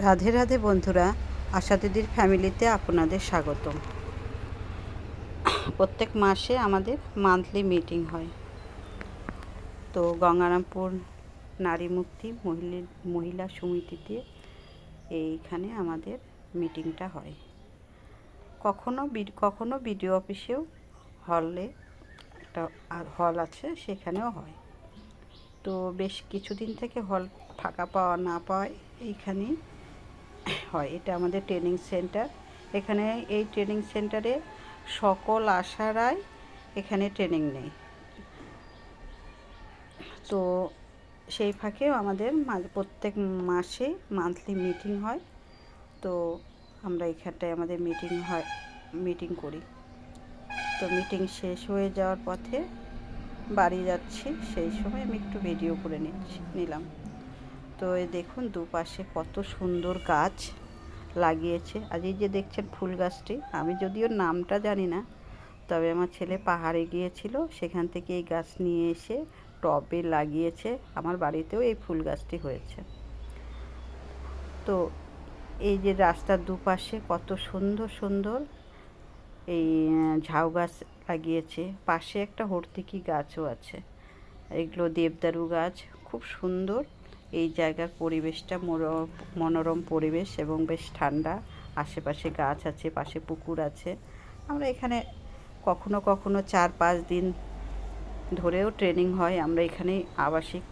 রাধে রাধে বন্ধুরা, আশা দিদির ফ্যামিলিতে আপনাদের স্বাগত প্রত্যেক মাসে আমাদের মান্থলি মিটিং হয়। তো গঙ্গারামপুর নারী মুক্তি মহিলা মহিলা সমিতিতে এইখানে আমাদের মিটিংটা হয়। কখনো কখনো বিডিও অফিসেও হলে একটা হল আছে, সেখানেও হয়। তো বেশ কিছুদিন থেকে হল ফাঁকা পাওয়া না পাওয়ায় এইখানেই হয়, এটা আমাদের ট্রেনিং সেন্টার এখানে এই ট্রেনিং সেন্টারে সকল আশারাই এখানে ট্রেনিং নেই তো সেই ফাঁকেও আমাদের প্রত্যেক মাসে মান্থলি মিটিং হয়। তো আমরা এখানটায় আমাদের মিটিং হয় মিটিং করি। তো মিটিং শেষ হয়ে যাওয়ার পথে বাড়ি যাচ্ছি, সেই সময় আমি একটু ভিডিও করে নিচ্ছি, নিলাম। তো দেখুন, দুপাশে কত সুন্দর গাছ। লাগিয়েছে। আর এই যে দেখছেন ফুল গাছটি, আমি যদিও নামটা জানি না, তবে আমার ছেলে পাহাড়ে গিয়েছিল, সেখান থেকে এই গাছ নিয়ে এসে টবে লাগিয়েছে। আমার বাড়িতেও এই ফুল গাছটি হয়েছে। তো এই যে রাস্তার দুপাশে কত সুন্দর সুন্দর এই ঝাউ গাছ লাগিয়েছে। পাশে একটা হর্তিকি গাছও আছে। এগুলো দেবদারু গাছ, খুব সুন্দর। এই জায়গার পরিবেশটা মনো- মনোরম পরিবেশ এবং বেশ ঠান্ডা। আশেপাশে গাছ আছে, পাশে পুকুর আছে। আমরা এখানে কখনো কখনো চার পাঁচ দিন ধরেও ট্রেনিং হয়। আমরা এখানেই আবাসিক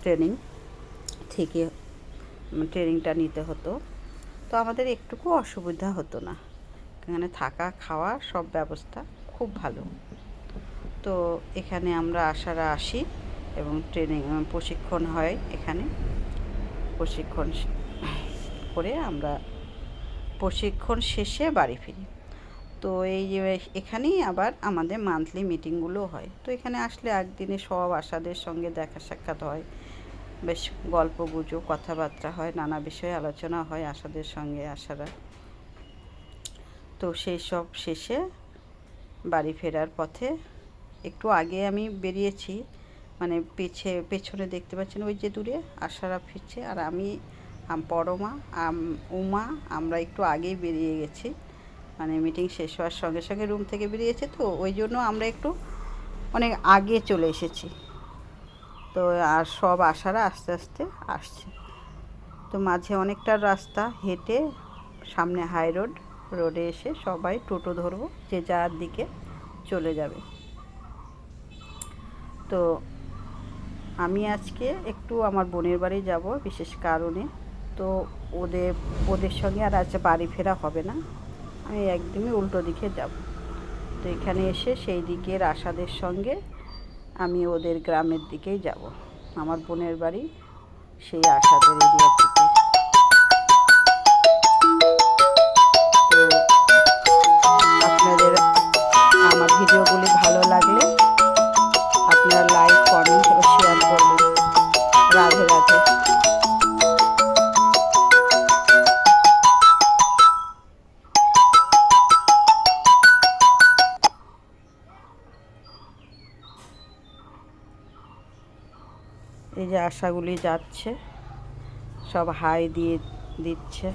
ট্রেনিং থেকে ট্রেনিংটা নিতে হতো। তো আমাদের একটুকু অসুবিধা হতো না। এখানে থাকা, খাওয়া সব ব্যবস্থা খুব ভালো। তো এখানে আমরা আসারা আসি। এবং ট্রেনিং প্রশিক্ষণ হয় এখানে। প্রশিক্ষণ করে আমরা প্রশিক্ষণ শেষে বাড়ি ফিরি। তো এই যে এখানেই আবার আমাদের মান্থলি মিটিংগুলো হয়। তো এখানে আসলে একদিনে সব আশাদের সঙ্গে দেখা সাক্ষাৎ হয়। বেশ গল্প গুজব, কথাবার্তা হয়, নানা বিষয়ে আলোচনা হয় আশাদের সঙ্গে, আশারা। তো সেই সব শেষে বাড়ি ফেরার পথে একটু আগে আমি বেরিয়েছি। মানে পেছে, পেছনে দেখতে পাচ্ছেন ওই যে দূরে, আশারা ফিরছে। আর আমি পরমা উমা, আমরা একটু আগেই বেরিয়ে গেছি। মানে মিটিং শেষ হওয়ার সঙ্গে সঙ্গে রুম থেকে বেরিয়েছে তো, ওই জন্য আমরা একটু অনেক আগে চলে এসেছি। তো আর সব আশারা আস্তে আস্তে আসছে। তো মাঝে অনেকটা রাস্তা হেঁটে সামনে হাই রোড রোডে এসে সবাই টোটো ধরবো, যে যার দিকে চলে যাবে। তো আমি আজকে একটু আমার বোনের বাড়ি যাব বিশেষ কারণে। তো ওদের ওদের সঙ্গে আর আজ বাড়ি ফেরা হবে না। আমি একদমই উল্টো দিকে যাব। তো এখানে এসে সেই দিকের আশাদের সঙ্গে আমি ওদের গ্রামের দিকেই যাব। আমার বোনের বাড়ি সেই আশাদের এরিয়ার থেকে। এই যে আশাগুলি যাচ্ছে সব হাই দিয়ে দিচ্ছে।